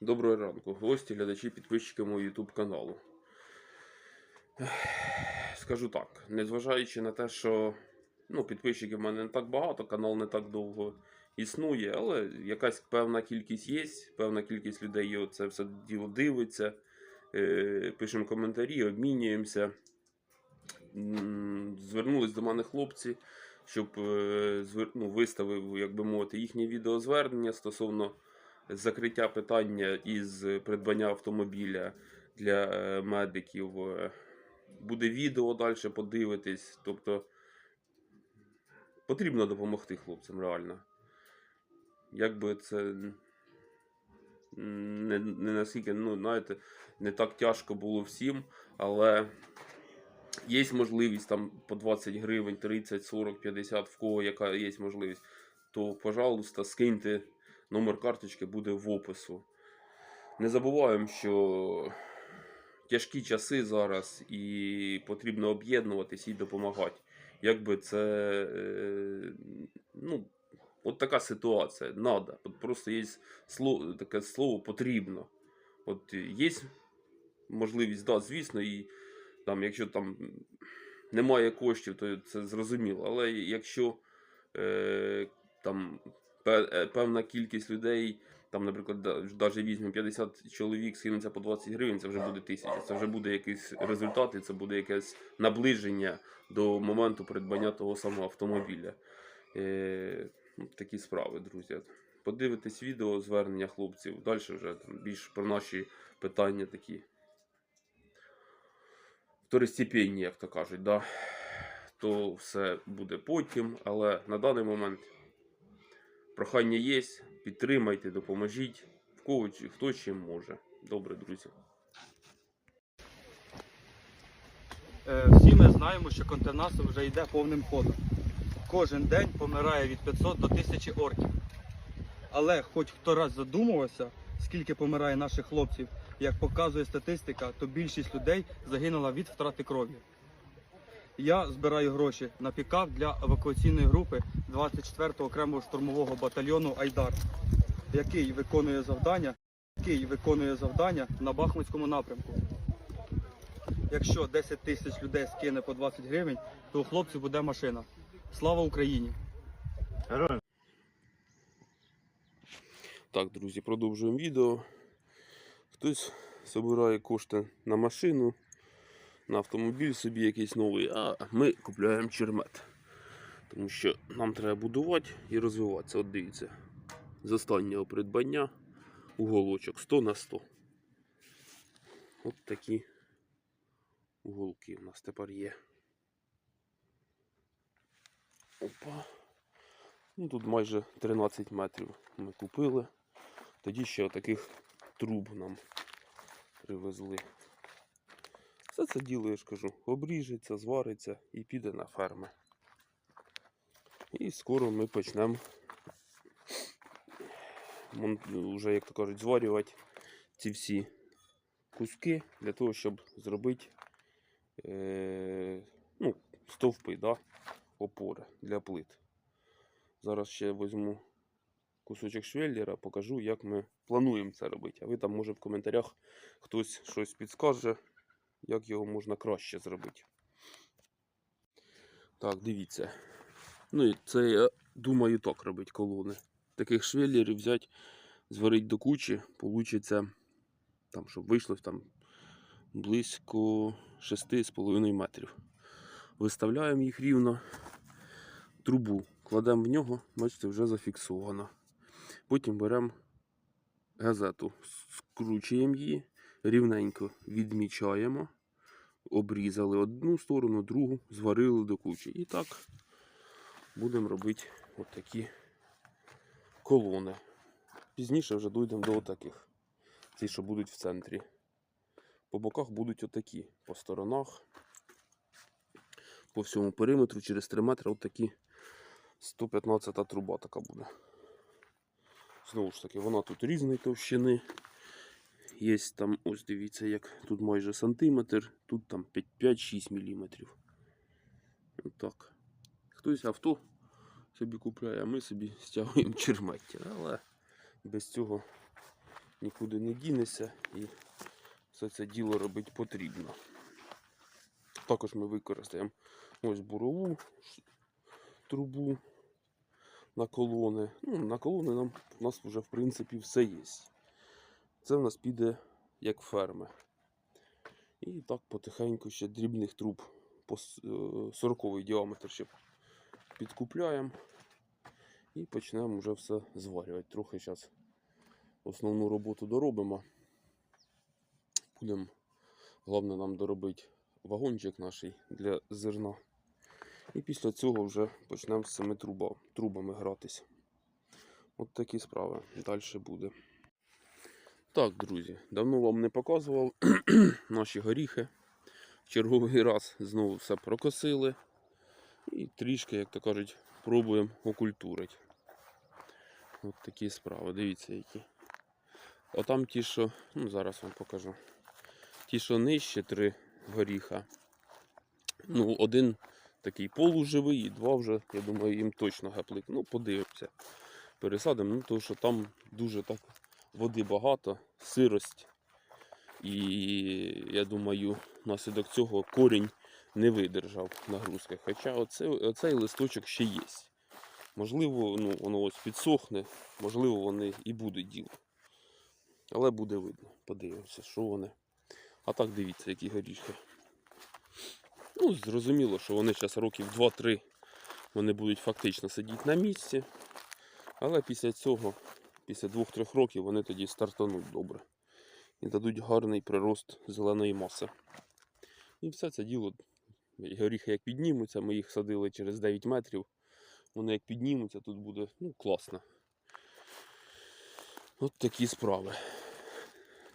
Доброго ранку, гості, глядачі, підписчики мого YouTube каналу. Скажу так, незважаючи на те, що ну, підписчиків в мене не так багато, канал не так довго існує, але якась певна кількість є, певна кількість людей це все діло дивиться, е, пишемо коментарі, обмінюємося. Звернулись до мене хлопці, щоб е, ну, виставив, як би мовити, їхнє відеозвернення стосовно закриття питання із придбання автомобіля для е, медиків. Буде відео далі подивитись. Тобто потрібно допомогти хлопцям реально. Якби це не, не наскільки, ну, знаєте, не так тяжко було всім, але є можливість там по 20 гривень, 30, 40, 50, в кого яка є можливість, то, пожалуйста, скиньте номер карточки буде в опису. Не забуваємо, що тяжкі часи зараз і потрібно об'єднуватись і допомагати. Якби це е, ну, от така ситуація. Надо. От просто є слово, таке слово потрібно. От є можливість, да, звісно, і там, якщо там немає коштів, то це зрозуміло. Але якщо е, там певна кількість людей, там, наприклад, навіть візьмемо 50 чоловік, скинеться по 20 гривень, це вже буде тисяча. Це вже буде якийсь результат, і це буде якесь наближення до моменту придбання того самого автомобіля. Е, ну, такі справи, друзі. Подивитесь відео звернення хлопців. Далі вже там, більш про наші питання такі. Второстепенні, як то кажуть, да? то все буде потім, але на даний момент прохання є. Підтримайте, допоможіть, в кого хто чим може. Добре, друзі. Е, Всі ми знаємо, що контрнаступ вже йде повним ходом. Кожен день помирає від 500 до 1000 орків. Але хоч хто раз задумувався, скільки помирає наших хлопців, як показує статистика, то більшість людей загинула від втрати крові. Я збираю гроші на пікап для евакуаційної групи 24-го окремого штурмового батальйону Айдар, який виконує завдання, який виконує завдання на Бахмутському напрямку. Якщо 10 тисяч людей скине по 20 гривень, то у хлопців буде машина. Слава Україні! Так, друзі, продовжуємо відео. Хтось збирає кошти на машину, на автомобіль собі якийсь новий, а ми купуємо чермет. Тому що нам треба будувати і розвиватися. От дивіться, з останнього придбання уголочок 100 на 100. От такі уголки у нас тепер є. Опа. Ну, тут майже 13 метрів ми купили. Тоді ще таких труб нам привезли. Все це діло, я ж кажу, обріжеться, звариться і піде на ферми. І скоро ми почнемо вже, як то кажуть, зварювати ці всі куски для того, щоб зробити е, ну, стовпи, да, опори для плит. Зараз ще візьму кусочок швеллера, покажу, як ми плануємо це робити. А ви там, може, в коментарях хтось щось підскаже, як його можна краще зробити. Так, дивіться. Ну, і це я думаю так робити колони. Таких швеллерів взяти, зварити до кучі, получиться, там, щоб вийшло там близько 6,5 метрів. Виставляємо їх рівно трубу кладемо в нього, бачите, вже зафіксовано. Потім беремо газету, скручуємо її, рівненько відмічаємо, обрізали одну сторону, другу, зварили до кучі. І так будемо робити отакі колони. Пізніше вже дійдемо до отаких. Ці, що будуть в центрі. По боках будуть отакі, по сторонах, по всьому периметру через 3 метри отакі 115 труба така буде. Знову ж таки, вона тут різної товщини. Є там, ось дивіться, як тут майже сантиметр, тут там 5-6 мм. Отак. Хтось авто собі купляє, а ми собі стягуємо чермеття. Але без цього нікуди не дінешся і все це діло робити потрібно. Також ми використаємо ось бурову трубу на колони. Ну, на колони нам у нас вже в принципі все є. Це в нас піде як ферми. І так потихеньку ще дрібних труб по 40 діаметр ще підкупляємо. І почнемо вже все зварювати. Трохи зараз основну роботу доробимо. Будемо, головне нам доробити вагончик наш для зерна. І після цього вже почнемо з цими труба, трубами гратися. От такі справи. Далі буде. Так, друзі, давно вам не показував наші горіхи. Черговий раз знову все прокосили. І трішки, як то кажуть, пробуємо окультурити. От такі справи. Дивіться які. А там ті, що, ну зараз вам покажу. Ті, що нижче три горіха. Ну, один такий полуживий, і два вже, я думаю, їм точно гаплик. Ну, подивимося. Пересадимо, ну, тому що там дуже так води багато, сирость. І я думаю, внаслідок цього корінь не видержав нагрузки. Хоча оце, оцей листочок ще є. Можливо, ну, воно ось підсохне, можливо, вони і будуть діло. Але буде видно. Подивимося, що вони. А так дивіться, які горішки. Ну, зрозуміло, що вони зараз років 2-3 вони будуть фактично сидіти на місці. Але після цього, після 2-3 років, вони тоді стартануть добре. І дадуть гарний прирост зеленої маси. І все це діло. Горіхи як піднімуться, ми їх садили через 9 метрів. Вони як піднімуться, тут буде ну, класно. От такі справи.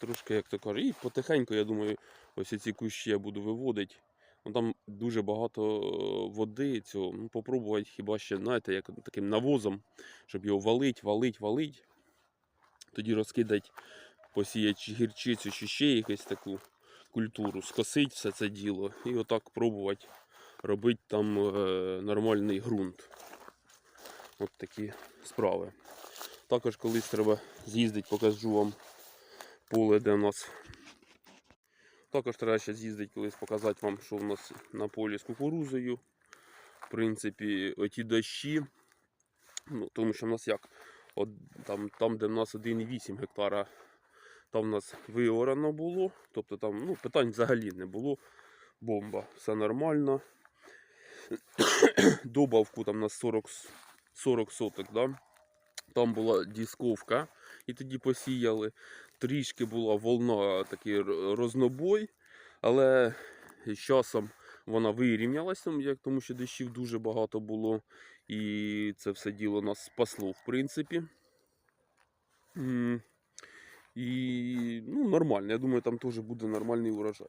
Трошки, як то кажуть, і потихеньку, я думаю, ось ці кущі я буду виводити. Ну, там дуже багато е, води цього. Ну, попробувати хіба ще, знаєте, як таким навозом, щоб його валить, валить, валить. Тоді розкидати, посіяти гірчицю, чи ще якусь таку культуру, скосить все це діло і отак пробувати робити там е, нормальний ґрунт. От такі справи. Також колись треба з'їздити, покажу вам поле, де у нас. Також треба ще з'їздити колись показати вам, що в нас на полі з кукурузою. В принципі, оті дощі. Ну, тому що в нас як? От, там, там, де в нас 1,8 гектара, там в нас виорано було. Тобто там ну, питань взагалі не було. Бомба, все нормально. Добавку там на 40, 40 соток, да? там була дісковка, і тоді посіяли. Трішки була волна, такий рознобой, але з часом вона вирівнялася, тому що дощів дуже багато було, і це все діло нас спасло, в принципі. І ну, нормально. Я думаю, там теж буде нормальний урожай.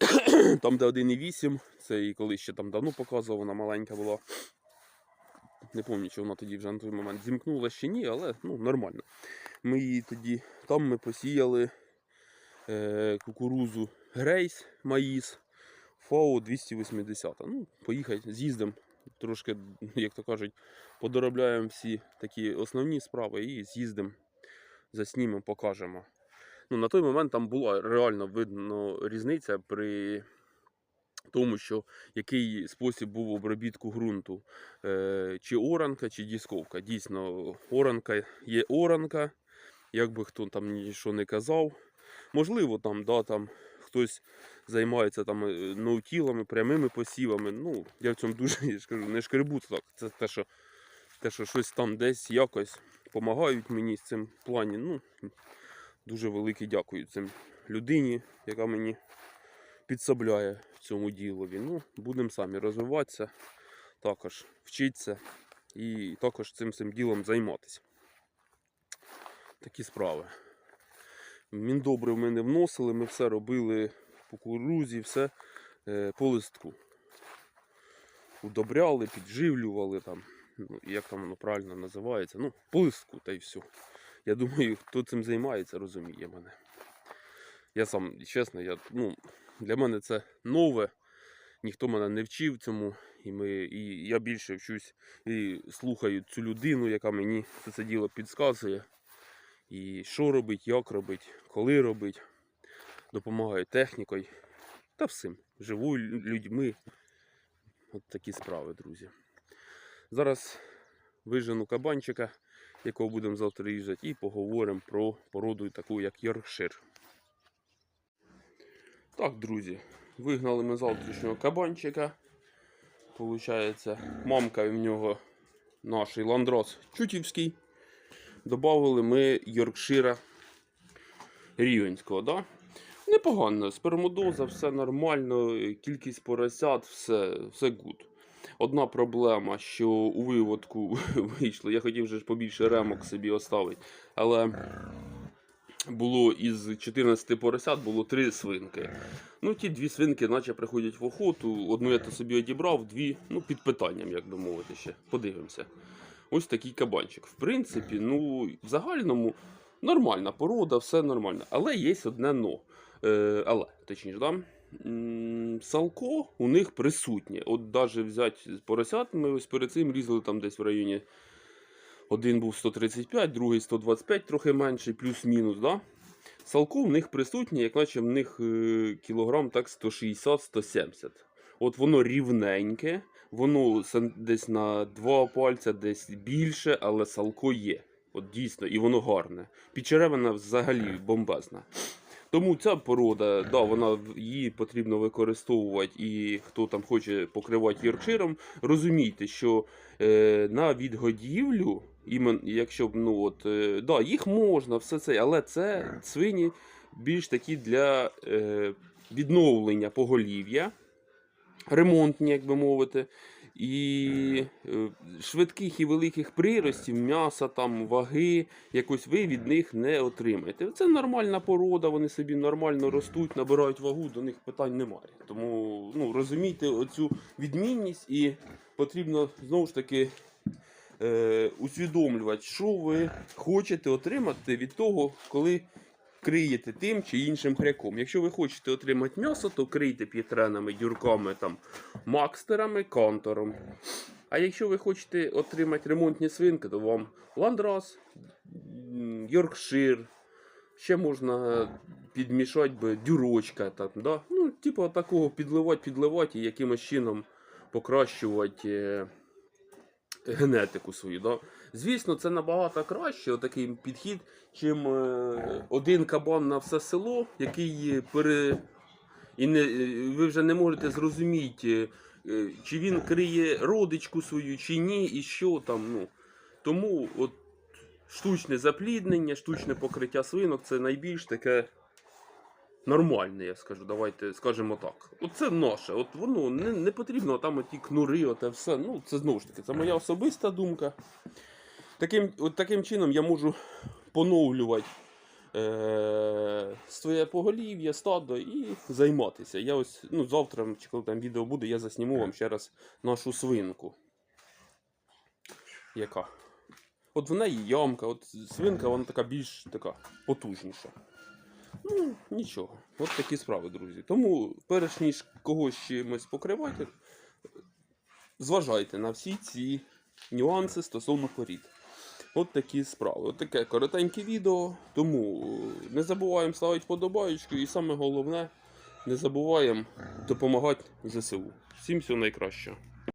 Там, де 1,8, це і коли ще там давно показував, вона маленька була. Не пам'ятаю, чи вона тоді вже на той момент зімкнула чи ні, але ну, нормально. Ми її тоді, там ми посіяли е, кукурузу Грейс, Маїс, ФАО 280. Ну, поїхати, з'їздимо, трошки, як то кажуть, подоробляємо всі такі основні справи і з'їздимо, заснімемо, покажемо. Ну, на той момент там була реально видно різниця при тому, що який спосіб був обробітку ґрунту. Е, чи оранка, чи дісковка. Дійсно, оранка є оранка, як би хто там нічого не казав. Можливо, там, да, там хтось займається там е, ноутілами, прямими посівами. Ну, я в цьому дуже я ж кажу, не шкребу так. Це те, що, те, що щось там десь якось допомагають мені з цим плані. Ну, дуже велике дякую цим людині, яка мені підсобляє в цьому ділові. Ну, будемо самі розвиватися, також вчитися і також цим цим ділом займатися. Такі справи. Міндобри ми не вносили, ми все робили кукурузі, все е, по листку. Удобряли, підживлювали там, ну, як там воно правильно називається. Ну, по листку та й все. Я думаю, хто цим займається, розуміє мене. Я сам, чесно, я, ну, для мене це нове. Ніхто мене не вчив цьому. І, ми, і я більше вчусь і слухаю цю людину, яка мені це, це діло підказує. І що робить, як робить, коли робить. Допомагаю технікою та всім. Живу людьми. От такі справи, друзі. Зараз вижену кабанчика, якого будемо завтра їжджати, і поговоримо про породу таку, як Йоркшир. Так, друзі, вигнали ми завтрашнього кабанчика. Получається, мамка в нього наш ландрос Чутівський. Добавили ми Йоркшира Рівенського. Да? Непогано, спермодоза, все нормально, кількість поросят, все, все гуд. Одна проблема, що у виводку вийшло. Я хотів вже побільше ремок собі оставити. Але було із 14 поросят було 3 свинки. Ну, ті дві свинки, наче приходять в охоту. Одну я то собі одібрав, дві, ну, під питанням, як би мовити ще. Подивимося. Ось такий кабанчик. В принципі, ну, в загальному нормальна порода, все нормально. Але є одне но. Е, але, точніше, да? Салко у них присутнє. От навіть взяти поросят, ми ось перед цим різали там десь в районі. Один був 135, другий 125, трохи менший, плюс-мінус. Да? Салко в них присутнє, як наче в них е, кілограм так 160-170. От воно рівненьке, воно десь на два пальця, десь більше, але салко є. От дійсно, і воно гарне. Підчеревина взагалі бомбезна. Тому ця порода, да, вона її потрібно використовувати, і хто там хоче покривати йоркширом, розумійте, що е, на відгодівлю, імен, якщо б ну от, е, да, їх можна, все це, але це свині більш такі для е, відновлення поголів'я, ремонтні, як би мовити. І е, швидких і великих приростів, м'яса, там, ваги, якось ви від них не отримаєте. Це нормальна порода, вони собі нормально ростуть, набирають вагу, до них питань немає. Тому ну, розумійте оцю відмінність і потрібно знову ж таки е, усвідомлювати, що ви хочете отримати від того, коли криєте тим чи іншим хряком. Якщо ви хочете отримати м'ясо, то крийте п'єтренами, дюрками, там, макстерами, контором. А якщо ви хочете отримати ремонтні свинки, то вам ландрас, м, йоркшир, ще можна підмішати би дюрочка. Там, да? Ну, типу такого підливати, підливати і якимось чином покращувати е, генетику свою. Да? Звісно, це набагато краще, отакий підхід, чим е, один кабан на все село, який пере... І не, ви вже не можете зрозуміти, е, чи він криє родичку свою, чи ні, і що там. Ну. Тому от штучне запліднення, штучне покриття свинок це найбільш таке нормальне, я скажу. Давайте скажемо так. Оце наше. От воно не, не потрібно там оті кнури, оте все. Ну, це знову ж таки, це моя особиста думка. Таким, от таким чином я можу поновлювати е, своє поголів'я, стадо і займатися. Я ось ну, завтра, чи коли там відео буде, я засніму вам ще раз нашу свинку. Яка? От в неї ямка, от свинка, вона така більш така потужніша. Ну, нічого. От такі справи, друзі. Тому, перш ніж когось чимось покривати, зважайте на всі ці нюанси стосовно порід. От такі справи. От таке коротеньке відео. Тому не забуваємо ставити подобаєчку і саме головне, не забуваємо допомагати ЗСУ. Всім всього найкращого.